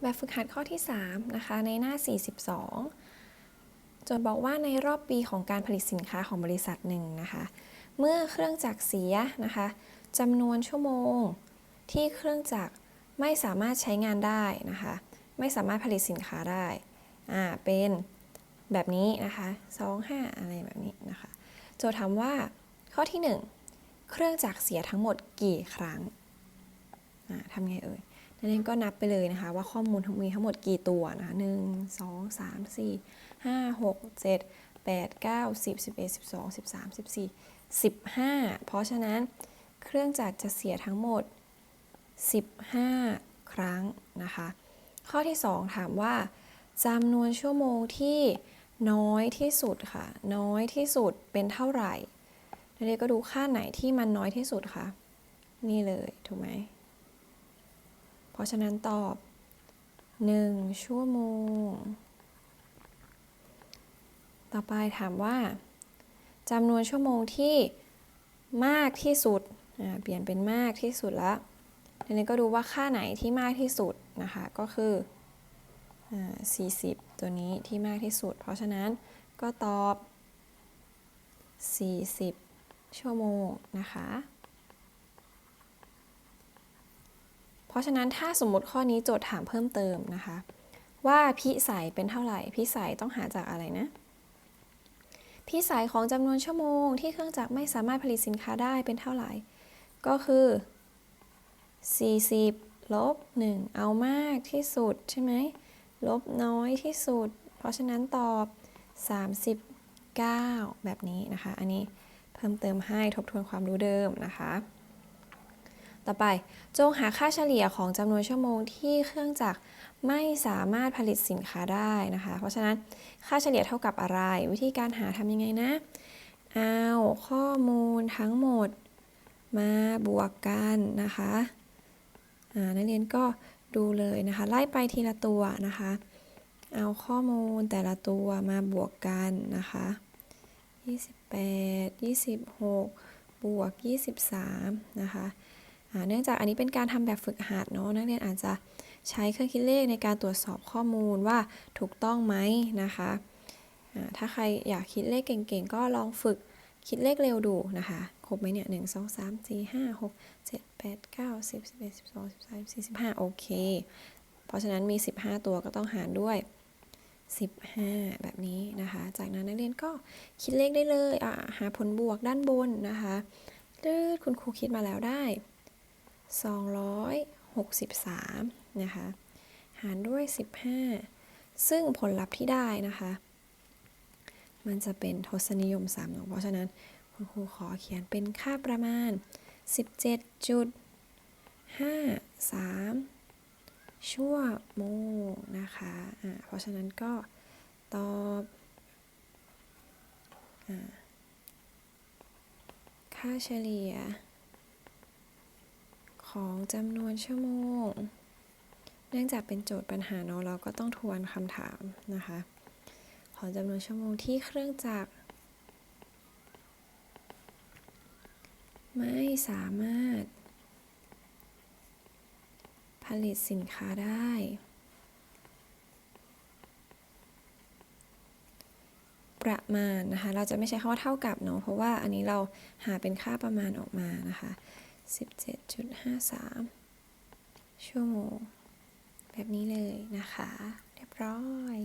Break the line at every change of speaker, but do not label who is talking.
แบบฝึกหัดข้อที่ 3 นะคะ ในหน้า 42 โจทย์บอกว่าในรอบปีของการผลิตสินค้าของบริษัทหนึ่งนะคะ เมื่อเครื่องจักรเสียนะคะจำนวนชั่วโมงที่เครื่องจักรไม่สามารถใช้งานได้นะคะ ไม่สามารถผลิตสินค้าได้ อ่า เป็นแบบนี้นะคะ2 5อะไรแบบนี้นะคะ โจทย์ถามว่าข้อที่ 1 เครื่องจักรเสียทั้งหมดกี่ครั้ง อ่าทำไงเอ่ย นักเรียนก็นับไปเลยนะคะ ว่าข้อมูลทั้งมีทั้งหมดกี่ตัวนะคะหนึ่งสองสามสี่ห้าหกเจ็ดแปดเก้าสิบสิบเอ็ดสิบสองสิบสามสิบสี่สิบห้าเพราะฉะนั้นเครื่องจักรจะเสียทั้งหมด 15 ครั้งนะคะ ข้อที่ 2 ถามว่าจำนวนชั่วโมงที่น้อยที่สุดค่ะ น้อยที่สุดเป็นเท่าไหร่นักเรียนก็ดูค่าไหนที่มันน้อยที่สุดคะนี่เลย ถูกไหม เพราะฉะนั้นตอบ 1 ชั่วโมง ต่อไปถามว่าจำนวนชั่วโมงที่มากที่สุดอ่าเปลี่ยนเป็นมากที่สุดแล้วทีนี้ก็ดูว่าค่าไหนที่มากที่สุดนะคะ ก็คืออ่า40 ตัวนี้ที่มากที่สุด เพราะฉะนั้นก็ตอบ 40 ชั่วโมงนะคะ เพราะฉะนั้นถ้าสมมติข้อนี้โจทย์ถามเพิ่มเติมนะคะ ว่าพิสัยเป็นเท่าไหร่พิสัยต้องหาจากอะไรนะพิสัยของจำนวนชั่วโมงที่เครื่องจักรไม่สามารถผลิตสินค้าได้เป็นเท่าไหร่ ก็คือ 40ลบ1เอามากที่สุดใช่ไหมลบน้อยที่สุด เพราะฉะนั้นตอบ 39 แบบนี้นะคะ อันนี้เพิ่มเติมให้ทบทวนความรู้เดิมนะคะ ต่อไปจงหาค่าเฉลี่ยของจำนวนชั่วโมงที่เครื่องจักรไม่สามารถผลิตสินค้าได้นะคะ เพราะฉะนั้นค่าเฉลี่ยเท่ากับอะไร วิธีการหาทำยังไงนะ เอาข้อมูลทั้งหมดมาบวกกันนะคะนักเรียนก็ดูเลยนะคะ ไล่ไปทีละตัวนะคะ เอาข้อมูลแต่ละตัวมาบวกกันนะคะ28 26 บวก 23 นะคะ เนื่องจากอันนี้เป็นการทำแบบฝึกหัดเนาะนักเรียนอาจจะใช้เครื่องคิดเลขในการตรวจสอบข้อมูลว่าถูกต้องไหมนะคะถ้าใครอยากคิดเลขเก่งๆ ก็ลองฝึกคิดเลขเร็วดูนะคะ ครบไหมเนี่ยหนึ่งสองสามสี่ห้าหกเจ็ดแปดเก้าสิบสิบเอ็ดสิบสองสิบสามสิบสี่สิบห้าโอเค เพราะฉะนั้นมี15ตัวก็ต้องหารด้วย15แบบนี้นะคะ จากนั้นนักเรียนก็คิดเลขได้เลยหาผลบวกด้านบนนะคะลืดคุณครูคิดมาแล้วได้ 263 นะคะ หารด้วย 15 ซึ่งผลลัพธ์ที่ได้นะคะ มันจะเป็นทศนิยม3เนาะเพราะฉะนั้นคุณครูขอเขียนเป็นค่าประมาณ 17.53 ชั่วโมงนะคะอ่าเพราะฉะนั้นก็ตอบอาค่าเฉลี่ย ของจำนวนชั่วโมง เนื่องจากเป็นโจทย์ปัญหาเนาะเราก็ต้องทวนคำถามนะคะ ของจำนวนชั่วโมงที่เครื่องจักรไม่สามารถ ผลิตสินค้าได้ ประมาณนะคะ เราจะไม่ใช้คำว่าเท่ากับเนาะเพราะว่าอันนี้เราหาเป็นค่าประมาณออกมานะคะ 17.53 ชั่วโมง แบบนี้เลยนะคะ เรียบร้อย